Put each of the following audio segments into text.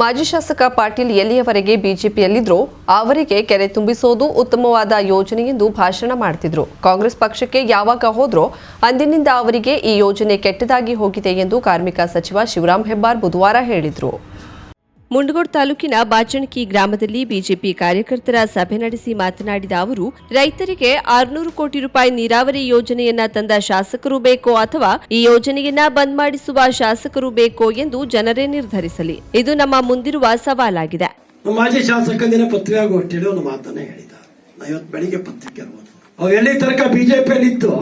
ಮಾಜಿ ಶಾಸಕ ಪಾಟೀಲ್ ಎಲ್ಲಿಯವರೆಗೆ ಬಿಜೆಪಿಯಲ್ಲಿದ್ರು ಅವರಿಗೆ ಕೆರೆ ತುಂಬಿಸೋದು ಉತ್ತಮವಾದ ಯೋಜನೆ ಎಂದು ಭಾಷಣ ಮಾಡ್ತಿದ್ರು. ಕಾಂಗ್ರೆಸ್ ಪಕ್ಷಕ್ಕೆ ಯಾವಾಗ ಹೋದ್ರೋ ಅಂದಿನಿಂದ ಅವರಿಗೆ ಈ ಯೋಜನೆ ಕೆಟ್ಟದಾಗಿ ಹೋಗಿದೆ ಎಂದು ಕಾರ್ಮಿಕ ಸಚಿವ ಶಿವರಾಂ ಹೆಬ್ಬಾರ್ ಬುಧವಾರ ಹೇಳಿದ್ರು. ಮುಂಡಗೋಡ್ ತಾಲೂಕಿನ ಬಾಚಣಕಿ ಗ್ರಾಮದಲ್ಲಿ ಬಿಜೆಪಿ ಕಾರ್ಯಕರ್ತರ ಸಭೆ ನಡೆಸಿ ಮಾತನಾಡಿದ ಅವರು, ರೈತರಿಗೆ ಆರುನೂರು ಕೋಟಿ ರೂಪಾಯಿ ನೀರಾವರಿ ಯೋಜನೆಯನ್ನ ತಂದ ಶಾಸಕರು ಬೇಕೋ ಅಥವಾ ಈ ಯೋಜನೆಯನ್ನ ಬಂದ್ ಮಾಡಿಸುವ ಶಾಸಕರು ಬೇಕೋ ಎಂದು ಜನರೇ ನಿರ್ಧರಿಸಲಿ. ಇದು ನಮ್ಮ ಮುಂದಿರುವ ಸವಾಲಾಗಿದೆ. ನಮ್ಮ ಮಾಜಿ ಶಾಸಕಂದಿನ ಪತ್ರಿಕಾಗೋಷ್ಠಿಯಲ್ಲಿ ಒಂದು ಮಾತನ್ನ ಹೇಳಿದ ಇವತ್ತು ಬೆಳಿಗ್ಗೆ ಪತ್ರಿಕೆ ಅವ್ರು ಅವ್ ಎಲ್ಲಿ ತನಕ ಇತ್ತು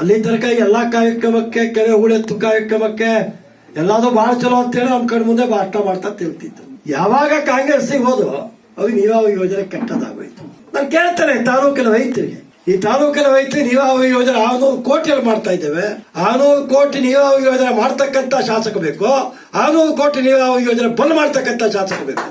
ಅಲ್ಲಿ ತನಕ ಎಲ್ಲಾ ಕಾರ್ಯಕ್ರಮಕ್ಕೆ, ಕೆರೆ ಹೂಳೆತ್ತು ಕಾರ್ಯಕ್ರಮಕ್ಕೆ, ಎಲ್ಲಾದ್ರೂ ಬಹಳ ಚಲೋ ಅಂತೇಳಿ ನಮ್ ಕಣ್ ಮುಂದೆ ಭಾಷಣ ಮಾಡ್ತಾ ತಿಳ್ತಿತ್ತು ಯಾವಾಗ ಕಾಂಗ್ರೆಸ್ಸಿಗೆ ಹೋದು ಅವಾಗ ನೀರಾವರಿ ಯೋಜನೆ ಕೆಟ್ಟದಾಗೋಯ್ತು. ನಾನು ಕೇಳ್ತೇನೆ ತಾಲೂಕಿನ ರೈತರಿಗೆ. ಈ ತಾಲೂಕಿನ ರೈತರು ನೀರಾವರಿ ಯೋಜನೆ ಆರ್ನೂರು ಕೋಟಿಯಲ್ಲಿ ಮಾಡ್ತಾ ಇದ್ದೇವೆ. ಆರ್ನೂರು ಕೋಟಿ ನೀರಾವರಿ ಯೋಜನೆ ಮಾಡ್ತಕ್ಕಂಥ ಶಾಸಕ ಬೇಕು. ಆರ್ನೂರು ಕೋಟಿ ನೀರಾವರಿ ಯೋಜನೆ ಬಂದ್ ಮಾಡ್ತಕ್ಕಂಥ ಶಾಸಕ ಬೇಕು.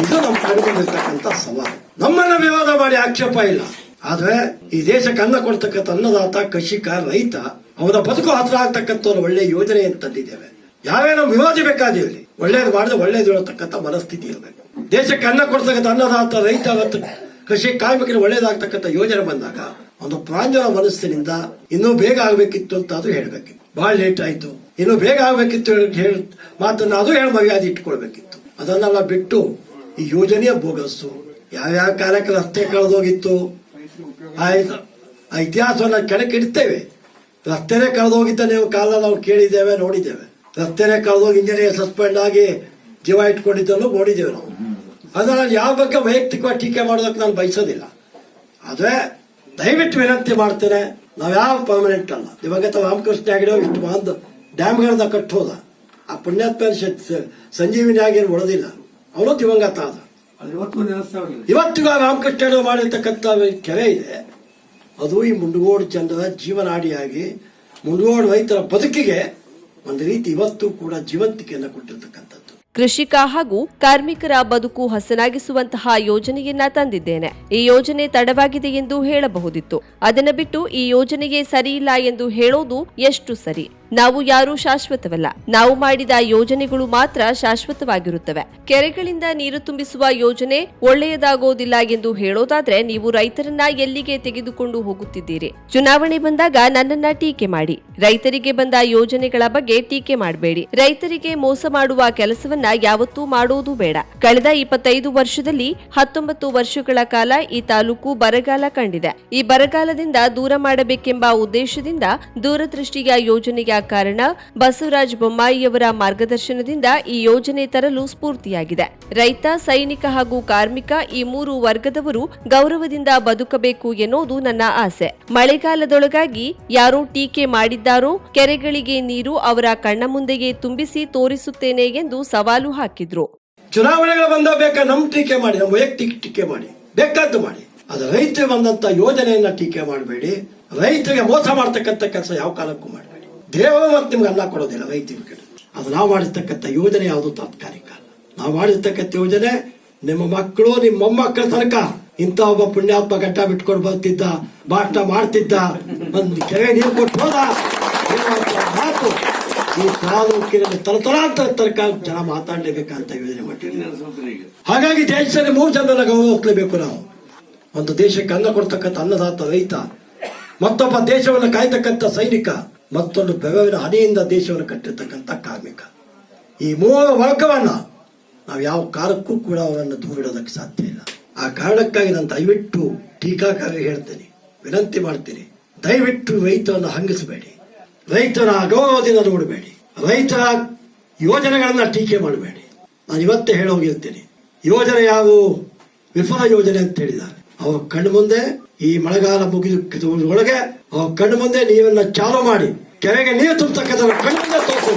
ಇದು ನಮ್ಮ ಕಡಿಮೆರ್ತಕ್ಕಂಥ ಸವಾಲು. ನಮ್ಮನ್ನ ವಿವಾದ ಮಾಡಿ ಆಕ್ಷೇಪ ಇಲ್ಲ. ಆದ್ರೆ ಈ ದೇಶಕ್ಕೆ ಅನ್ನ ಕೊಡ್ತಕ್ಕಂಥ ಅನ್ನದಾತ, ಕೃಷಿಕ, ರೈತ ಅವನ ಬದುಕು ಹತ್ರ ಆಗ್ತಕ್ಕಂಥ ಒಳ್ಳೆ ಯೋಜನೆ ತಂದಿದ್ದೇವೆ ಯಾವೇ ನಾವು ವಿರೋಧಿ ಬೇಕಾದಿರಲಿ ಒಳ್ಳೇದು ಮಾಡಿದ್ರೆ ಒಳ್ಳೇದು ಹೇಳತಕ್ಕಂಥ ಮನಸ್ಥಿತಿ ಇರಬೇಕು ದೇಶಕ್ಕೆ ಅನ್ನ ಕೊಡ್ತಕ್ಕಂಥ ಅನ್ನದಾತ, ರೈತ ಕೃಷಿ ಕಾರ್ಮಿಕರಿಗೆ ಒಳ್ಳೇದಾಗ್ತಕ್ಕಂಥ ಯೋಜನೆ ಬಂದಾಗ ಒಂದು ಪ್ರಾಂಜಲ ಮನಸ್ಸಿನಿಂದ ಇನ್ನೂ ಬೇಗ ಆಗಬೇಕಿತ್ತು ಅಂತ ಅದು ಹೇಳ್ಬೇಕಿತ್ತು. ಬಹಳ ಲೇಟ್ ಆಯ್ತು. ಇನ್ನು ಬೇಗ ಆಗ್ಬೇಕಿತ್ತು ಹೇಳ ಮಾತನ್ನ ಅದು ಹೇಳಿ ಮರ್ಯಾದೆ ಇಟ್ಕೊಳ್ಬೇಕಿತ್ತು. ಅದನ್ನೆಲ್ಲ ಬಿಟ್ಟು ಈ ಯೋಜನೆಯ ಬೋಗಸ್ಸು ಯಾವ್ಯಾವ ಕಾಲಕ್ಕೆ ರಸ್ತೆ ಕಳೆದೋಗಿತ್ತು? ಆ ಇತಿಹಾಸವನ್ನ ಕೆಳಕಿಡ್ತೇವೆ ರಸ್ತೆನೇ ಕಳೆದೋಗಿದ್ದ ನೀವು ಕಾಲ ನಾವು ಕೇಳಿದ್ದೇವೆ, ನೋಡಿದ್ದೇವೆ. ರಸ್ತೆನೇ ಕಳೆದೋಗಿ ಇಂಜಿನಿಯರ್ ಸಸ್ಪೆಂಡ್ ಆಗಿ ಜೀವ ಇಟ್ಕೊಂಡಿದ್ದನ್ನು ನೋಡಿದ್ದೇವೆ ನಾವು. ಅದನ್ನ ಯಾವ ಬಗ್ಗೆ ವೈಯಕ್ತಿಕವಾಗಿ ಟೀಕೆ ಮಾಡೋದಕ್ಕೆ ನಾನು ಬಯಸೋದಿಲ್ಲ. ಆದರೆ ದಯವಿಟ್ಟು ವಿನಂತಿ ಮಾಡ್ತೇನೆ ನಾವು ಯಾವ ಪರ್ಮನೆಂಟ್ ಅಲ್ಲ. ಇವಾಗ ತಾವು ರಾಮಕೃಷ್ಣ ಆಗಿರೋ ಇಷ್ಟು ಒಂದು ಡ್ಯಾಮ್ಗಳನ್ನ ಕಟ್ಟೋದ. ಆ ಪುಣ್ಯಾತ್ಮ ಸಂಜೀವಿನಿ ಆಗೇನು ಉಳಿದಿಲ್ಲ ಅವನು ದಿವಂಗತ ಆದ. ಇವತ್ತಿಗೂ ಆ ರಾಮಕೃಷ್ಣ ಮಾಡಿರ್ತಕ್ಕಂಥ ಕೆರೆ ಇದೆ. ಅದು ಈ ಮುಂಡಗೋಡು ಜನರ ಜೀವನಾಡಿಯಾಗಿ ಮುಂಡಗೋಡು ರೈತರ ಬದುಕಿಗೆ ಒಂದು ರೀತಿ ಇವತ್ತು ಕೂಡ ಜೀವಂತಿಕೆಯನ್ನು ಕೊಟ್ಟಿರ್ತಕ್ಕಂಥದ್ದು. ಕೃಷಿಕ ಹಾಗೂ ಕಾರ್ಮಿಕರ ಬದುಕು ಹಸನಾಗಿಸುವಂತಹ ಯೋಜನೆಯನ್ನ ತಂದಿದ್ದೇನೆ. ಈ ಯೋಜನೆ ತಡವಾಗಿದೆ ಎಂದು ಹೇಳಬಹುದಿತ್ತು. ಅದನ್ನ ಬಿಟ್ಟು ಈ ಯೋಜನೆಗೆ ಸರಿಯಿಲ್ಲ ಎಂದು ಹೇಳೋದು ಎಷ್ಟು ಸರಿ? ನಾವು ಯಾರೂ ಶಾಶ್ವತವಲ್ಲ. ನಾವು ಮಾಡಿದ ಯೋಜನೆಗಳು ಮಾತ್ರ ಶಾಶ್ವತವಾಗಿರುತ್ತವೆ. ಕೆರೆಗಳಿಂದ ನೀರು ತುಂಬಿಸುವ ಯೋಜನೆ ಒಳ್ಳೆಯದಾಗೋದಿಲ್ಲ ಎಂದು ಹೇಳೋದಾದ್ರೆ ನೀವು ರೈತರನ್ನ ಎಲ್ಲಿಗೆ ತೆಗೆದುಕೊಂಡು ಹೋಗುತ್ತಿದ್ದೀರಿ? ಚುನಾವಣೆ ಬಂದಾಗ ನನ್ನನ್ನ ಟೀಕೆ ಮಾಡಿ. ರೈತರಿಗೆ ಬಂದ ಯೋಜನೆಗಳ ಬಗ್ಗೆ ಟೀಕೆ ಮಾಡಬೇಡಿ. ರೈತರಿಗೆ ಮೋಸ ಮಾಡುವ ಕೆಲಸವನ್ನ ಯಾವತ್ತೂ ಮಾಡೋದು ಬೇಡ. ಕಳೆದ ಇಪ್ಪತ್ತೈದು ವರ್ಷದಲ್ಲಿ ಹತ್ತೊಂಬತ್ತು ವರ್ಷಗಳ ಕಾಲ ಈ ತಾಲೂಕು ಬರಗಾಲ ಕಂಡಿದೆ. ಈ ಬರಗಾಲದಿಂದ ದೂರ ಮಾಡಬೇಕೆಂಬ ಉದ್ದೇಶದಿಂದ ದೂರದೃಷ್ಟಿಯ ಯೋಜನೆಯ ಕಾರಣ ಬಸವರಾಜ ಬೊಮ್ಮಾಯಿಯವರ ಮಾರ್ಗದರ್ಶನದಿಂದ ಈ ಯೋಜನೆ ತರಲು ಸ್ಫೂರ್ತಿಯಾಗಿದೆ. ರೈತ, ಸೈನಿಕ ಹಾಗೂ ಕಾರ್ಮಿಕ ಈ ಮೂರು ವರ್ಗದವರು ಗೌರವದಿಂದ ಬದುಕಬೇಕು ಎನ್ನುವುದು ನನ್ನ ಆಸೆ. ಮಳೆಗಾಲದೊಳಗಾಗಿ ಯಾರೋ ಟೀಕೆ ಮಾಡಿದ್ದಾರೋ ಕೆರೆಗಳಿಗೆ ನೀರು ಅವರ ಕಣ್ಣ ಮುಂದೆಯೇ ತುಂಬಿಸಿ ತೋರಿಸುತ್ತೇನೆ ಎಂದು ಸವಾಲು ಹಾಕಿದ್ರು. ಚುನಾವಣೆಗಳು ಬಂದಾಗ ಬೇಕಾ ನಮ್ ಟೀಕೆ ಮಾಡಿ ನಮ್ಮ ವೈಯಕ್ತಿಕ ಟೀಕೆ ಮಾಡಿ, ಬೇಕಾದ್ದು ಮಾಡಿ. ಅದು ರೈತರಿಗೆ ಬಂದಂತ ಯೋಜನೆಯನ್ನ ಟೀಕೆ ಮಾಡಬೇಡಿ. ರೈತರಿಗೆ ಮೋಸ ಮಾಡ್ತಕ್ಕಂಥ ಕೆಲಸ ಯಾವ ಕಾಲಕ್ಕೂ ಮಾಡಬೇಡಿ ದೇವರು ಮತ್ತೆ ನಿಮ್ಗೆ ಅನ್ನ ಕೊಡೋದಿಲ್ಲ ರೈತರಿಗೆ ಅದು ನಾವು ಮಾಡಿರ್ತಕ್ಕಂಥ ಯೋಜನೆ ಯಾವುದು? ತಾತ್ಕಾಲಿಕ. ನಾವು ಮಾಡಿರ್ತಕ್ಕಂಥ ಯೋಜನೆ ನಿಮ್ಮ ಮಕ್ಕಳು ನಿಮ್ಮ ಮೊಮ್ಮಕ್ಕಳ ತನಕ ಇಂಥ ಒಬ್ಬ ಪುಣ್ಯಾತ್ಮ ಘಟ್ಟ ಬಿಟ್ಕೊಂಡು ಬರ್ತಿದ್ದ ಭಾಷಣ ಮಾಡ್ತಿದ್ದ ಒಂದು ಕೆರೆ ನೀರು ಕೊಟ್ಟು ಹೋದ. ಮಾತು. ಈ ತಾಲೂಕಿನಲ್ಲಿ ಅಂತ ತನಕ ಜನ ಮಾತಾಡಲೇಬೇಕಂತ ಯೋಜನೆ ಮಾಡಿದ್ದೀವಿ ಹಾಗಾಗಿ ದೇಶದಲ್ಲಿ ಮೂರು ಜನರನ್ನ ಗೌರವಿಸಲೇಬೇಕು ನಾವು. ಒಂದು ದೇಶಕ್ಕೆ ಅನ್ನ ಕೊಡ್ತಕ್ಕಂಥ ಅನ್ನದಾತ ರೈತ, ಮತ್ತೊಬ್ಬ ದೇಶವನ್ನು ಕಾಯ್ತಕ್ಕಂಥ ಸೈನಿಕ ಮತ್ತೊಂದು ಬೆವರಿನ ಹನಿಯಿಂದ ದೇಶವನ್ನು ಕಟ್ಟಿರ್ತಕ್ಕಂಥ ಕಾರ್ಮಿಕ. ಈ ಮೂಲ ವರ್ಗವನ್ನು ನಾವು ಯಾವ ಕಾಲಕ್ಕೂ ಕೂಡ ಅವರನ್ನು ದೂರಿಡೋದಕ್ಕೆ ಸಾಧ್ಯ ಇಲ್ಲ. ಆ ಕಾರಣಕ್ಕಾಗಿ ನಾನು ದಯವಿಟ್ಟು ಟೀಕಾಕಾರ ಹೇಳ್ತೇನೆ, ವಿನಂತಿ ಮಾಡ್ತೀನಿ, ದಯವಿಟ್ಟು ರೈತರನ್ನು ಹಂಗಿಸಬೇಡಿ. ರೈತರ ಅಗೌರವದಿಂದ ನೋಡಬೇಡಿ. ರೈತರ ಯೋಜನೆಗಳನ್ನು ಟೀಕೆ ಮಾಡಬೇಡಿ. ನಾನು ಇವತ್ತೇ ಹೇಳೋಗಿರ್ತೇನೆ ಯೋಜನೆ ಯಾವು ವಿಫಲ ಯೋಜನೆ ಅಂತ ಹೇಳಿದ್ದಾರೆ. ಅವ್ರ ಕಣ್ಣು ಮುಂದೆ ಈ ಮಳೆಗಾಲ ಮುಗಿದ ಒಳಗೆ ಕಣ್ಣು ಮುಂದೆ ನೀವೆಲ್ಲ ಚಾಲು ಮಾಡಿ ಕೆರೆಗೆ ನೀರು ತುಂಬತಕ್ಕಂಥ ಕಣ್ಣಿಂದ ತೋರಿಸು.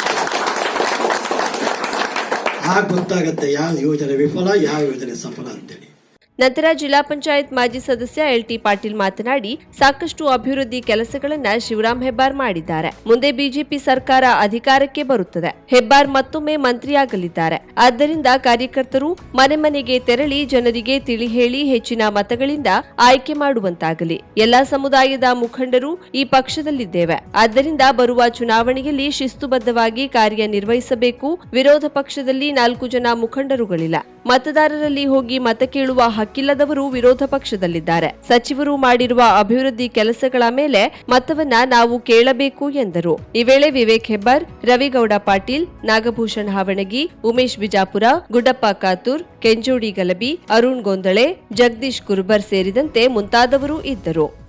ಆಗ ಗೊತ್ತಾಗತ್ತೆ ಯಾವ ಯೋಜನೆ ವಿಫಲ ಯಾವ ಯೋಜನೆ ಸಫಲ ಅಂತೇಳಿ. ನಂತರ ಜಿಲ್ಲಾ ಪಂಚಾಯತ್ ಮಾಜಿ ಸದಸ್ಯ ಎಲ್ಟಿ ಪಾಟೀಲ್ ಮಾತನಾಡಿ, ಸಾಕಷ್ಟು ಅಭಿವೃದ್ಧಿ ಕೆಲಸಗಳನ್ನ ಶಿವರಾಮ್ ಹೆಬ್ಬಾರ್ ಮಾಡಿದ್ದಾರೆ. ಮುಂದೆ ಬಿಜೆಪಿ ಸರ್ಕಾರ ಅಧಿಕಾರಕ್ಕೆ ಬರುತ್ತದೆ. ಹೆಬ್ಬಾರ್ ಮತ್ತೊಮ್ಮೆ ಮಂತ್ರಿಯಾಗಲಿದ್ದಾರೆ. ಆದ್ದರಿಂದ ಕಾರ್ಯಕರ್ತರು ಮನೆ ಮನೆಗೆ ತೆರಳಿ ಜನರಿಗೆ ತಿಳಿ ಹೇಳಿ ಹೆಚ್ಚಿನ ಮತಗಳಿಂದ ಆಯ್ಕೆ ಮಾಡುವಂತಾಗಲಿ. ಎಲ್ಲಾ ಸಮುದಾಯದ ಮುಖಂಡರು ಈ ಪಕ್ಷದಲ್ಲಿದ್ದೇವೆ. ಆದ್ದರಿಂದ ಬರುವ ಚುನಾವಣೆಯಲ್ಲಿ ಶಿಸ್ತುಬದ್ಧವಾಗಿ ಕಾರ್ಯನಿರ್ವಹಿಸಬೇಕು. ವಿರೋಧ ಪಕ್ಷದಲ್ಲಿ ನಾಲ್ಕು ಜನ ಮುಖಂಡರುಗಳಿಲ್ಲ. ಮತದಾರರಲ್ಲಿ ಹೋಗಿ ಮತ ಕೇಳುವ ಹಕ್ಕಿಲ್ಲದವರು ವಿರೋಧ ಪಕ್ಷದಲ್ಲಿದ್ದಾರೆ. ಸಚಿವರು ಮಾಡಿರುವ ಅಭಿವೃದ್ಧಿ ಕೆಲಸಗಳ ಮೇಲೆ ಮತವನ್ನ ನಾವು ಕೇಳಬೇಕು ಎಂದರು. ಈ ವೇಳೆ ವಿವೇಕ್ ಹೆಬ್ಬಾರ್, ರವಿಗೌಡ ಪಾಟೀಲ್, ನಾಗಭೂಷಣ್ ಹಾವಣಗಿ, ಉಮೇಶ್ ಬಿಜಾಪುರ, ಗುಡ್ಡಪ್ಪ ಕಾತೂರ್, ಕೆಂಜೋಡಿ ಗಲಬಿ ಅರುಣ್ ಗೊಂದಳೆ, ಜಗದೀಶ್ ಕುರುಬರ್ ಸೇರಿದಂತೆ ಮುಂತಾದವರು ಇದ್ದರು.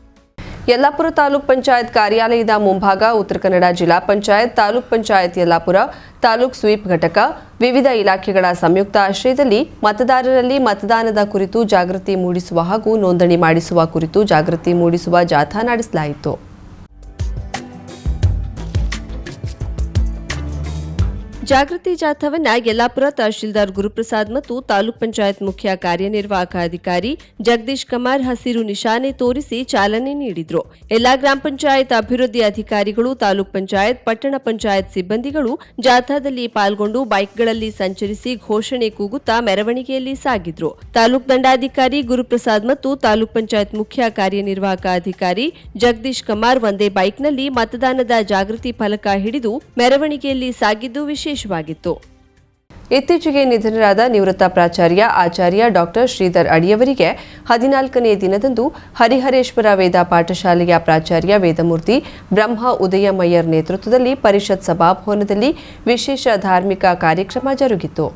ಯಲ್ಲಾಪುರ ತಾಲೂಕ್ ಪಂಚಾಯತ್ ಕಾರ್ಯಾಲಯದ ಮುಂಭಾಗ ಉತ್ತರ ಕನ್ನಡ ಜಿಲ್ಲಾ ಪಂಚಾಯತ್, ತಾಲೂಕ್ ಪಂಚಾಯತ್ ಯಲ್ಲಾಪುರ, ತಾಲೂಕ್ ಸ್ವೀಪ್ ಘಟಕ, ವಿವಿಧ ಇಲಾಖೆಗಳ ಸಂಯುಕ್ತ ಆಶ್ರಯದಲ್ಲಿ ಮತದಾರರಲ್ಲಿ ಮತದಾನದ ಕುರಿತು ಜಾಗೃತಿ ಮೂಡಿಸುವ ಹಾಗೂ ನೋಂದಣಿ ಮಾಡಿಸುವ ಕುರಿತು ಜಾಗೃತಿ ಮೂಡಿಸುವ ಜಾಥಾ ನಡೆಸಲಾಯಿತು. ಜಾಗೃತಿ ಜಾಥಾವನ್ನ ಯಲ್ಲಾಪುರ ತಹಶೀಲ್ದಾರ್ ಗುರುಪ್ರಸಾದ್ ಮತ್ತು ತಾಲೂಕ್ ಪಂಚಾಯತ್ ಮುಖ್ಯ ಕಾರ್ಯನಿರ್ವಾಹಕ ಅಧಿಕಾರಿ ಜಗದೀಶ್ ಕುಮಾರ್ ಹಸಿರು ನಿಶಾನೆ ತೋರಿಸಿ ಚಾಲನೆ ನೀಡಿದ್ರು. ಎಲ್ಲಾ ಗ್ರಾಮ ಪಂಚಾಯತ್ ಅಭಿವೃದ್ಧಿ ಅಧಿಕಾರಿಗಳು, ತಾಲೂಕ್ ಪಂಚಾಯತ್, ಪಟ್ಟಣ ಪಂಚಾಯತ್ ಸಿಬ್ಬಂದಿಗಳು ಜಾಥಾದಲ್ಲಿ ಪಾಲ್ಗೊಂಡು ಬೈಕ್ಗಳಲ್ಲಿ ಸಂಚರಿಸಿ ಘೋಷಣೆ ಕೂಗುತ್ತಾ ಮೆರವಣಿಗೆಯಲ್ಲಿ ಸಾಗಿದ್ರು. ತಾಲೂಕ್ ದಂಡಾಧಿಕಾರಿ ಗುರುಪ್ರಸಾದ್ ಮತ್ತು ತಾಲೂಕ್ ಪಂಚಾಯತ್ ಮುಖ್ಯ ಕಾರ್ಯನಿರ್ವಾಹಕ ಅಧಿಕಾರಿ ಜಗದೀಶ್ ಕುಮಾರ್ ಒಂದೇ ಬೈಕ್ನಲ್ಲಿ ಮತದಾನದ ಜಾಗೃತಿ ಫಲಕ ಹಿಡಿದು ಮೆರವಣಿಗೆಯಲ್ಲಿ ಸಾಗಿದ್ದು ವಿಶೇಷವಾಗಿತ್ತು. ಇತ್ತೀಚೆಗೆ ನಿಧನರಾದ ನಿವೃತ್ತ ಪ್ರಾಚಾರ್ಯ ಆಚಾರ್ಯ ಡಾಕ್ಟರ್ ಶ್ರೀಧರ್ ಅಡಿಯವರಿಗೆ ಹದಿನಾಲ್ಕನೇ ದಿನದಂದು ಹರಿಹರೇಶ್ವರ ವೇದ ಪಾಠಶಾಲೆಯ ಪ್ರಾಚಾರ್ಯ ವೇದಮೂರ್ತಿ ಬ್ರಹ್ಮ ಉದಯಮಯ್ಯರ್ ನೇತೃತ್ವದಲ್ಲಿ ಪರಿಷತ್ ಸಭಾಭವನದಲ್ಲಿ ವಿಶೇಷ ಧಾರ್ಮಿಕ ಕಾರ್ಯಕ್ರಮ ಜರುಗಿತು.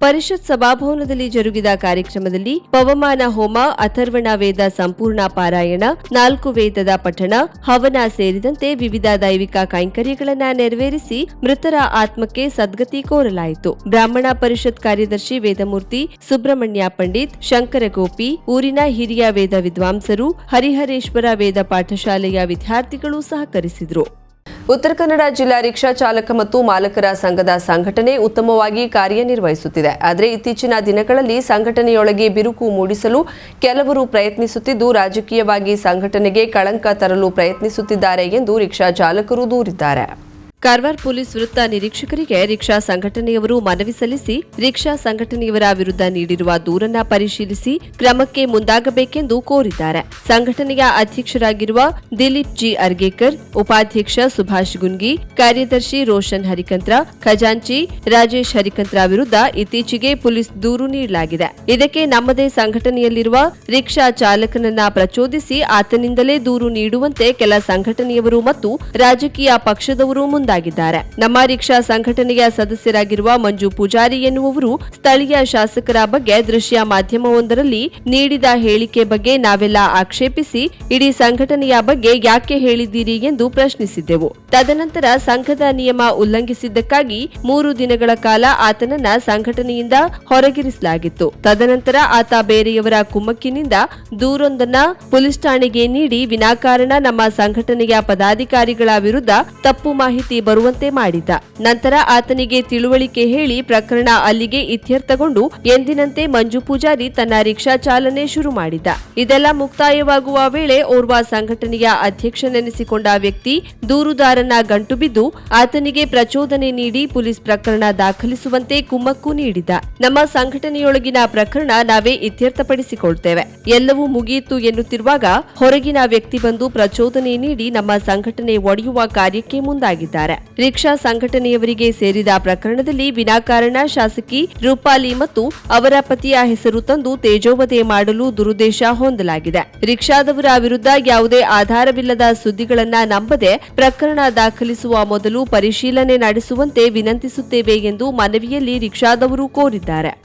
ಪರಿಷತ್ ಸಭಾಭವನದಲ್ಲಿ ಜರುಗಿದ ಕಾರ್ಯಕ್ರಮದಲ್ಲಿ ಪವಮಾನ ಹೋಮ, ಅಥರ್ವಣ ವೇದ ಸಂಪೂರ್ಣ ಪಾರಾಯಣ, ನಾಲ್ಕು ವೇದದ ಪಠಣ, ಹವನ ಸೇರಿದಂತೆ ವಿವಿಧ ದೈವಿಕ ಕೈಂಕರ್ಯಗಳನ್ನು ನೆರವೇರಿಸಿ ಮೃತರ ಆತ್ಮಕ್ಕೆ ಸದ್ಗತಿ ಕೋರಲಾಯಿತು. ಬ್ರಾಹ್ಮಣ ಪರಿಷತ್ ಕಾರ್ಯದರ್ಶಿ ವೇದಮೂರ್ತಿ ಸುಬ್ರಹ್ಮಣ್ಯ ಪಂಡಿತ್ ಶಂಕರಗೋಪಿ, ಊರಿನ ಹಿರಿಯ ವೇದ ವಿದ್ವಾಂಸರು, ಹರಿಹರೇಶ್ವರ ವೇದ ಪಾಠಶಾಲೆಯ ವಿದ್ಯಾರ್ಥಿಗಳು ಸಹಕರಿಸಿದರು. ಉತ್ತರ ಕನ್ನಡ ಜಿಲ್ಲಾ ರಿಕ್ಷಾ ಚಾಲಕ ಮತ್ತು ಮಾಲಕರ ಸಂಘದ ಸಂಘಟನೆ ಉತ್ತಮವಾಗಿ ಕಾರ್ಯನಿರ್ವಹಿಸುತ್ತಿದೆ. ಆದರೆ ಇತ್ತೀಚಿನ ದಿನಗಳಲ್ಲಿ ಸಂಘಟನೆಯೊಳಗೆ ಬಿರುಕು ಮೂಡಿಸಲು ಕೆಲವರು ಪ್ರಯತ್ನಿಸುತ್ತಿದ್ದು, ರಾಜಕೀಯವಾಗಿ ಸಂಘಟನೆಗೆ ಕಳಂಕ ತರಲು ಪ್ರಯತ್ನಿಸುತ್ತಿದ್ದಾರೆ ಎಂದು ರಿಕ್ಷಾ ಚಾಲಕರು ದೂರಿದ್ದಾರೆ. ಕಾರವಾರ ಪೊಲೀಸ್ ವೃತ್ತ ನಿರೀಕ್ಷಕರಿಗೆ ರಿಕ್ಷಾ ಸಂಘಟನೆಯವರು ಮನವಿ ಸಲ್ಲಿಸಿ ರಿಕ್ಷಾ ಸಂಘಟನೆಯವರ ವಿರುದ್ಧ ನೀಡಿರುವ ದೂರನ್ನ ಪರಿಶೀಲಿಸಿ ಕ್ರಮಕ್ಕೆ ಮುಂದಾಗಬೇಕೆಂದು ಕೋರಿದ್ದಾರೆ. ಸಂಘಟನೆಯ ಅಧ್ಯಕ್ಷರಾಗಿರುವ ದಿಲೀಪ್ ಜಿ ಅರ್ಗೇಕರ್, ಉಪಾಧ್ಯಕ್ಷ ಸುಭಾಷ್ ಗುನ್ಗಿ, ಕಾರ್ಯದರ್ಶಿ ರೋಷನ್ ಹರಿಕಂತ್ರ, ಖಜಾಂಚಿ ರಾಜೇಶ್ ಹರಿಕಂತ್ರ ವಿರುದ್ಧ ಇತ್ತೀಚೆಗೆ ಪೊಲೀಸ್ ದೂರು ನೀಡಲಾಗಿದೆ. ಇದಕ್ಕೆ ನಮ್ಮದೇ ಸಂಘಟನೆಯಲ್ಲಿರುವ ರಿಕ್ಷಾ ಚಾಲಕನನ್ನ ಪ್ರಚೋದಿಸಿ ಆತನಿಂದಲೇ ದೂರು ನೀಡುವಂತೆ ಕೆಲ ಸಂಘಟನೆಯವರು ಮತ್ತು ರಾಜಕೀಯ ಪಕ್ಷದವರು ಮುಂದಾಗಿದ್ದಾರೆ ನಮ್ಮ ರಿಕ್ಷಾ ಸಂಘಟನೆಯ ಸದಸ್ಯರಾಗಿರುವ ಮಂಜು ಪೂಜಾರಿ ಎನ್ನುವವರು ಸ್ಥಳೀಯ ಶಾಸಕರ ಬಗ್ಗೆ ದೃಶ್ಯ ಮಾಧ್ಯಮವೊಂದರಲ್ಲಿ ನೀಡಿದ ಹೇಳಿಕೆ ಬಗ್ಗೆ ನಾವೆಲ್ಲ ಆಕ್ಷೇಪಿಸಿ, ಇಡೀ ಸಂಘಟನೆಯ ಬಗ್ಗೆ ಯಾಕೆ ಹೇಳಿದ್ದೀರಿ ಎಂದು ಪ್ರಶ್ನಿಸಿದ್ದೆವು. ತದನಂತರ ಸಂಘದ ನಿಯಮ ಉಲ್ಲಂಘಿಸಿದ್ದಕ್ಕಾಗಿ ಮೂರು ದಿನಗಳ ಕಾಲ ಆತನನ್ನ ಸಂಘಟನೆಯಿಂದ ಹೊರಗಿರಿಸಲಾಗಿತ್ತು. ತದನಂತರ ಆತ ಬೇರೆಯವರ ಕುಮ್ಮಕ್ಕಿನಿಂದ ದೂರೊಂದನ್ನ ಪೊಲೀಸ್ ಠಾಣೆಗೆ ನೀಡಿ, ವಿನಾಕಾರಣ ನಮ್ಮ ಸಂಘಟನೆಯ ಪದಾಧಿಕಾರಿಗಳ ವಿರುದ್ಧ ತಪ್ಪು ಮಾಹಿತಿ ಬರುವಂತೆ ಮಾಡಿದ್ದ ನಂತರ ಆತನಿಗೆ ತಿಳುವಳಿಕೆ ಹೇಳಿ ಪ್ರಕರಣ ಅಲ್ಲಿಗೆ ಇತ್ಯರ್ಥಗೊಂಡು ಎಂದಿನಂತೆ ಮಂಜು ಪೂಜಾರಿ ತನ್ನ ರಿಕ್ಷಾ ಚಾಲನೆ ಶುರು ಮಾಡಿದ್ದ ಇದೆಲ್ಲ ಮುಕ್ತಾಯವಾಗುವ ವೇಳೆ ಓರ್ವ ಸಂಘಟನೆಯ ಅಧ್ಯಕ್ಷನೆನಿಸಿಕೊಂಡ ವ್ಯಕ್ತಿ ದೂರುದಾರನ ಗಂಟು ಬಿದ್ದು ಆತನಿಗೆ ಪ್ರಚೋದನೆ ನೀಡಿ ಪೊಲೀಸ್ ಪ್ರಕರಣ ದಾಖಲಿಸುವಂತೆ ಕುಮ್ಮಕ್ಕು ನೀಡಿದ. ನಮ್ಮ ಸಂಘಟನೆಯೊಳಗಿನ ಪ್ರಕರಣ ನಾವೇ ಇತ್ಯರ್ಥಪಡಿಸಿಕೊಳ್ತೇವೆ. ಎಲ್ಲವೂ ಮುಗಿಯಿತು ಎನ್ನುತ್ತಿರುವಾಗ ಹೊರಗಿನ ವ್ಯಕ್ತಿ ಬಂದು ಪ್ರಚೋದನೆ ನೀಡಿ ನಮ್ಮ ಸಂಘಟನೆ ಒಡೆಯುವ ಕಾರ್ಯಕ್ಕೆ ಮುಂದಾಗಿದ್ದಾರೆ. ರಿಕ್ಷಾ ಸಂಘಟನೆಯವರಿಗೆ ಸೇರಿದ ಪ್ರಕರಣದಲ್ಲಿ ವಿನಾಕಾರಣ ಶಾಸಕಿ ರೂಪಾಲಿ ಮತ್ತು ಅವರ ಪತಿಯ ಹೆಸರು ತಂದು ತೇಜೋವಧೆ ಮಾಡಲು ದುರುದ್ದೇಶ ಹೊಂದಲಾಗಿದೆ. ರಿಕ್ಷಾದವರ ವಿರುದ್ಧ ಯಾವುದೇ ಆಧಾರವಿಲ್ಲದ ಸುದ್ದಿಗಳನ್ನ ನಂಬದೆ ಪ್ರಕರಣ ದಾಖಲಿಸುವ ಮೊದಲು ಪರಿಶೀಲನೆ ನಡೆಸುವಂತೆ ವಿನಂತಿಸುತ್ತೇವೆ ಎಂದು ಮನವಿಯಲ್ಲಿ ರಿಕ್ಷಾದವರು ಕೋರಿದ್ದಾರೆ.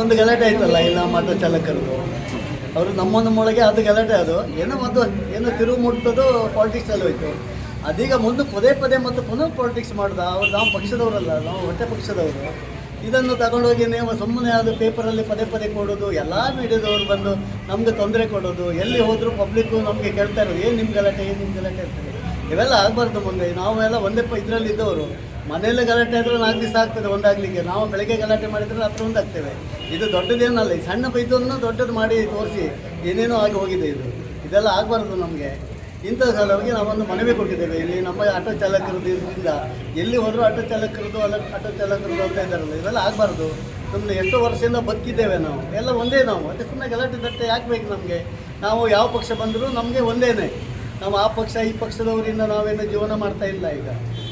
ಒಂದು ಗಲಾಟೆ ಆಯ್ತಲ್ಲ ಇಲ್ಲ ಮಾತ್ರ ಚಾಲಕರದು? ಅವರು ನಮ್ಮ ನಮ್ಮೊಳಗೆ ಅದು ಗಲಾಟೆ ಅದು. ಏನೋ ಒಂದು, ಏನೋ ತಿರುವು ಮುಟ್ತದು ಪಾಲಿಟಿಕ್ಸ್ ಅಲ್ಲಿ ಹೋಯ್ತು. ಅದೀಗ ಮುಂದೆ ಪದೇ ಪದೇ ಮತ್ತು ಪುನಃ ಪಾಲಿಟಿಕ್ಸ್ ಮಾಡ್ದ, ಅವ್ರು ನಾವು ಪಕ್ಷದವರಲ್ಲ, ನಾವು ಹೊಟ್ಟೆ ಪಕ್ಷದವರು. ಇದನ್ನು ತಗೊಂಡೋಗಿ ನೀವು ಸುಮ್ಮನೆ ಅದು ಪೇಪರಲ್ಲಿ ಪದೇ ಪದೇ ಕೊಡೋದು, ಎಲ್ಲ ಮೀಡಿಯಾದವ್ರು ಬಂದು ನಮಗೆ ತೊಂದರೆ ಕೊಡೋದು, ಎಲ್ಲಿ ಹೋದರೂ ಪಬ್ಲಿಕ್ಕು ನಮಗೆ ಕೇಳ್ತಾ ಇರೋದು, ಏನು ನಿಮ್ಮ ಗಲಾಟೆ, ಏನು ನಿಮ್ಮ ಗಲಾಟೆ? ಇರ್ತದೆ ಇವೆಲ್ಲ ಆಗಬಾರ್ದು ಮುಂದೆ. ನಾವೆಲ್ಲ ಒಂದೇ ಪ ಇದರಲ್ಲಿ ಇದ್ದವರು. ಮನೆಯಲ್ಲೇ ಗಲಾಟೆ ಆದರೂ ನಾಲ್ಕು ದಿವಸ ಆಗ್ತದೆ ಒಂದಾಗಲಿಕ್ಕೆ. ನಾವು ಬೆಳಗ್ಗೆ ಗಲಾಟೆ ಮಾಡಿದ್ರೆ ರಾತ್ರಿ ಒಂದಾಗ್ತೇವೆ. ಇದು ದೊಡ್ಡದೇನಲ್ಲ, ಈ ಸಣ್ಣ ಬೈದನ್ನು ದೊಡ್ಡದು ಮಾಡಿ ತೋರಿಸಿ ಏನೇನೋ ಆಗಿ ಹೋಗಿದೆ ಇದು. ಇದೆಲ್ಲ ಆಗಬಾರ್ದು ನಮಗೆ. ಇಂಥ ಸಲುವಾಗಿ ನಾವೊಂದು ಮನವಿ ಕೊಟ್ಟಿದ್ದೇವೆ. ಇಲ್ಲಿ ನಮ್ಮ ಆಟೋ ಚಾಲಕರದ್ದು ಇದರಿಂದ ಎಲ್ಲಿ ಹೋದರೂ ಆಟೋ ಚಾಲಕರದ್ದು ಅಲ್ಲ, ಆಟೋ ಚಾಲಕರದ್ದು ಅಂತ ಇದ್ದಾರಲ್ಲ, ಇದೆಲ್ಲ ಆಗಬಾರ್ದು. ಸುಮ್ಮನೆ ಎಷ್ಟೋ ವರ್ಷದಿಂದ ಬದುಕಿದ್ದೇವೆ ನಾವು. ಎಲ್ಲ ಒಂದೇ ನಾವು. ಅದಕ್ಕೆ ಸುಮ್ಮನೆ ಗಲಾಟೆ ತಟ್ಟೆ ಯಾಕೆ ಬೇಕು ನಮಗೆ. ನಾವು ಯಾವ ಪಕ್ಷ ಬಂದರೂ ನಮಗೆ ಒಂದೇನೆ. ನಾವು ಆ ಪಕ್ಷ, ಈ ಪಕ್ಷದವರಿಂದ ನಾವೇನು ಜೀವನ ಮಾಡ್ತಾ ಇಲ್ಲ ಈಗ.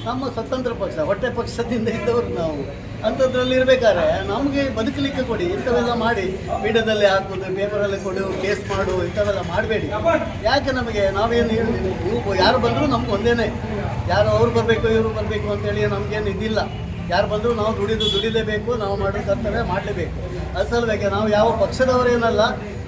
ನಮ್ಮ ಸ್ವತಂತ್ರ ಪಕ್ಷ, ಹೊಟ್ಟೆ ಪಕ್ಷದಿಂದ ಇದ್ದವರು ನಾವು. ಅಂಥದ್ರಲ್ಲಿ ಇರಬೇಕಾದ್ರೆ ನಮಗೆ ಬದುಕಲಿಕ್ಕೆ ಕೊಡಿ, ಇಂಥವೆಲ್ಲ ಮಾಡಿ. ಮೀಡಿಯಾದಲ್ಲಿ ಹಾಕೋದು, ಪೇಪರಲ್ಲಿ ಕೊಡು, ಕೇಸ್ ಮಾಡು, ಇಂಥವೆಲ್ಲ ಮಾಡಬೇಡಿ. ಯಾಕೆ ನಮಗೆ ನಾವೇನು ಹೇಳಿದ್ದೀವಿ ಯಾರು ಬಂದರೂ ನಮ್ಗೆ ಒಂದೇನೆ. ಯಾರು ಅವ್ರು ಬರಬೇಕು, ಇವರು ಬರಬೇಕು ಅಂತೇಳಿ ನಮಗೇನು ಇದಿಲ್ಲ. ಯಾರು ಬಂದರೂ ನಾವು ದುಡಿದು ದುಡಿಲೇಬೇಕು, ನಾವು ಮಾಡೋ ಕರ್ತವ್ಯ ಮಾಡಲೇಬೇಕು. ಅದು ನಾವು ಯಾವ ಪಕ್ಷದವರೇನಲ್ಲ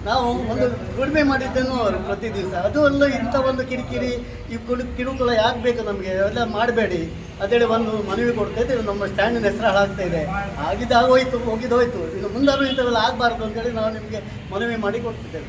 ನಾವು ಒಂದು ದುಡಿಮೆ ಮಾಡಿದ್ದೇನು ಅವರು ಪ್ರತಿ ದಿವಸ. ಅದು ಅಲ್ಲ ಇಂಥ ಒಂದು ಕಿರಿಕಿರಿ, ಈ ಕುಡು ಕಿರುಕುಳ ಯಾಕೆ ಬೇಕು ನಮಗೆ? ಎಲ್ಲ ಮಾಡಬೇಡಿ. ಅಂತೇಳಿ ಒಂದು ಮನವಿ ಕೊಡ್ತಾ ಇದ್ದೇವೆ. ನಮ್ಮ ಸ್ಟ್ಯಾಂಡಿನ ಹೆಸರು ಹಾಳಾಗ್ತಾ ಇದೆ. ಆಗಿದ್ದಾಗೋಯ್ತು, ಹೋಗಿದ್ದೋಯ್ತು. ಇನ್ನು ಮುಂದಾದ್ರೂ ಇಂಥವೆಲ್ಲ ಆಗಬಾರ್ದು ಅಂತೇಳಿ ನಾವು ನಿಮಗೆ ಮನವಿ ಮಾಡಿ ಕೊಡ್ತಿದ್ದೇವೆ.